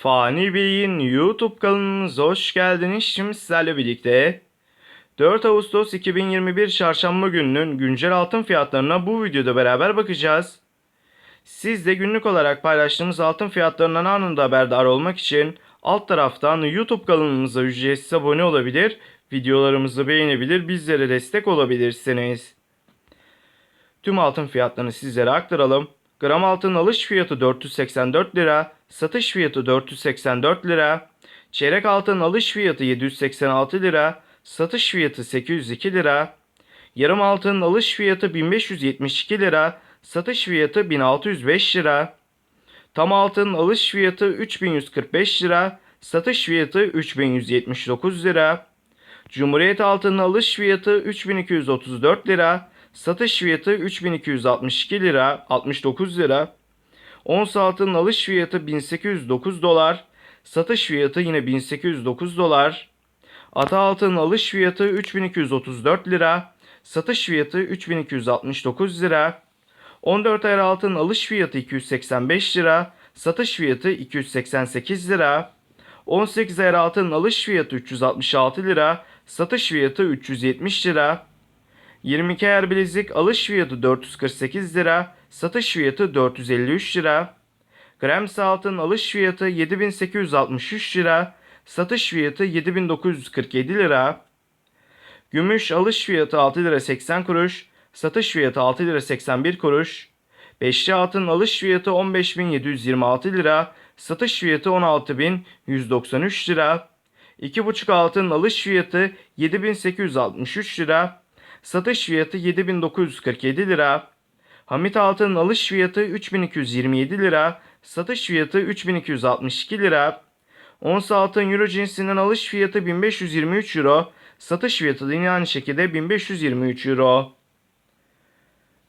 Fani Bey'in YouTube kanalımıza hoş geldiniz. Şimdi sizlerle birlikte 4 Ağustos 2021 Çarşamba gününün güncel altın fiyatlarına bu videoda beraber bakacağız. Siz de günlük olarak paylaştığımız altın fiyatlarından anında haberdar olmak için alt taraftan YouTube kanalımıza ücretsiz abone olabilir, videolarımızı beğenebilir, bizlere destek olabilirsiniz. Tüm altın fiyatlarını sizlere aktaralım. Gram altın alış fiyatı 484 lira, satış fiyatı 484 lira. Çeyrek altın alış fiyatı 786 lira, satış fiyatı 802 lira. Yarım altın alış fiyatı 1572 lira, satış fiyatı 1605 lira. Tam altın alış fiyatı 3145 lira, satış fiyatı 3179 lira. Cumhuriyet altının alış fiyatı 3234 lira, satış fiyatı 3262 lira 69 lira. Ons altının alış fiyatı 1809 dolar, satış fiyatı yine 1809 dolar. Ata altının alış fiyatı 3234 lira, satış fiyatı 3269 lira. 14 ayar altın alış fiyatı 285 lira, satış fiyatı 288 lira. 18 ayar altın alış fiyatı 366 lira, satış fiyatı 370 lira. 22 ayar bilezik alış fiyatı 448 lira, satış fiyatı 453 lira. Grams altın alış fiyatı 7863 lira, satış fiyatı 7947 lira. Gümüş alış fiyatı 6 lira 80 kuruş, satış fiyatı 6 lira 81 kuruş. Beşli altın alış fiyatı 15726 lira, satış fiyatı 16193 lira. 2,5 altın alış fiyatı 7863 lira, satış fiyatı 7947 lira. Hamit altın alış fiyatı 3227 lira, satış fiyatı 3262 lira. Ons altın euro cinsinden alış fiyatı 1523 euro, satış fiyatı da yine aynı şekilde 1523 euro.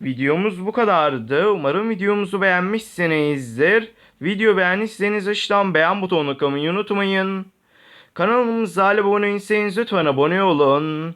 Videomuz bu kadardı. Umarım videomuzu beğenmişsinizdir. Video beğendiyseniz aşağıdan beğen butonuna kılmayı unutmayın. Kanalımıza abone değilseniz lütfen abone olun.